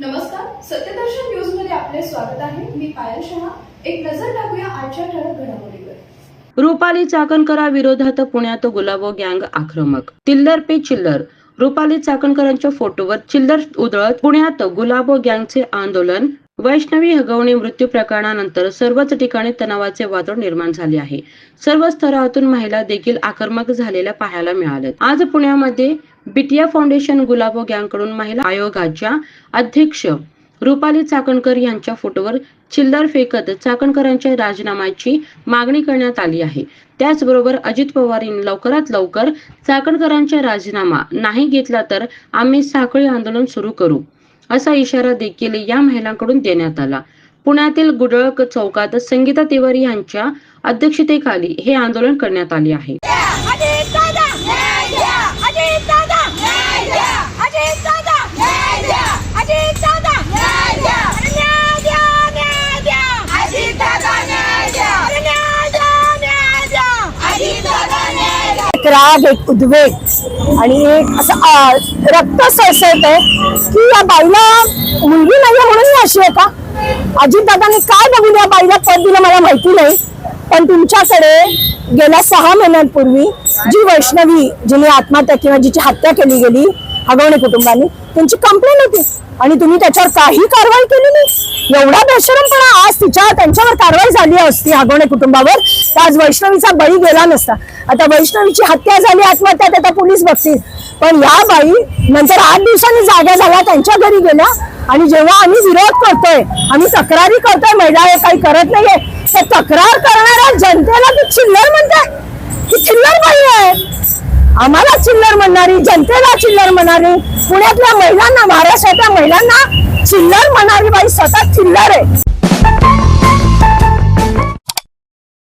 नमस्कार सत्यदर्शन न्यूजमध्ये आपले स्वागत आहे. मी पायल शहा. एक नजर टाकूया आजच्या ठळक घडामोडीवर. रुपाली चाकणकरा विरोधात पुण्यात गुलाबो गँग आक्रमक. तिल्लर पे चिल्लर. रुपाली चाकणकरांच्या फोटोवर चिल्लर उधळत पुण्यात गुलाबो गँगचे आंदोलन वैष्णवी हगवणी मृत्यू प्रकरणानंतर सर्वच ठिकाणी तणावाचे वातावरण निर्माण झाले आहे. सर्व स्तरातून महिला देखील आक्रमक झालेल्या पाहायला मिळाल्या आज पुण्यामध्ये बिटिया फाउंडेशन गुलाबो गँगकडून महिला आयोगाच्या अध्यक्ष रुपाली चाकणकर यांच्या फोटोवर चिल्लर फेकत चाकणकरांच्या राजीनाम्याची मागणी करण्यात आली आहे. त्याचबरोबर अजित पवार यांनी लवकरात लवकर चाकणकरांचा राजीनामा नाही घेतला तर आम्ही साखळी आंदोलन सुरू करू. असा इशारा देखील या महिलांकडून देण्यात आला. पुण्यातील गुडळक चौकात संगीता तिवारी यांच्या अध्यक्षतेखाली हे आंदोलन करण्यात आले आहे. न्याय एक राग एक उद्वेग आणि एक असं रक्त सळसळत आहे की या बाईला मुलगी नाही म्हणून अशी आहे का? अजितदादांनी काय बघून या बाईला पद दिलं मला माहिती नाही पण तुमच्याकडे गेल्या सहा महिन्यांपूर्वी जी वैष्णवी जिने आत्महत्या किंवा जिची हत्या केली गेली आगवणे कुटुंबांनी त्यांची कंप्लेंट होती. आणि तुम्ही त्याच्यावर काही कारवाई केली नाही. एवढा बेशरमपणा आज तिच्या त्यांच्यावर कारवाई झाली असती आगवणे कुटुंबावर. तर आज वैष्णवीचा बळी गेला नसता. आता वैष्णवीची हत्या झाली आत्महत्या आता पोलीस बघतील. पण या बाई नंतर आठ दिवसांनी जागा झाल्या त्यांच्या घरी गेल्या. आणि जेव्हा आम्ही विरोध करतोय आम्ही तक्रारी करतोय महिला हे काही करत नाहीये. तर तक्रार करणाऱ्या जनतेला ती चिल्लर म्हणते ही चिल्लर बाई आहे आम्हाला चिल्लर म्हणणारी जनतेला चिल्लर म्हणणारी पुण्यातल्या महिलांना महाराष्ट्रातल्या महिलांना चिल्लर म्हणणारी बाई स्वतः चिल्लर आहे.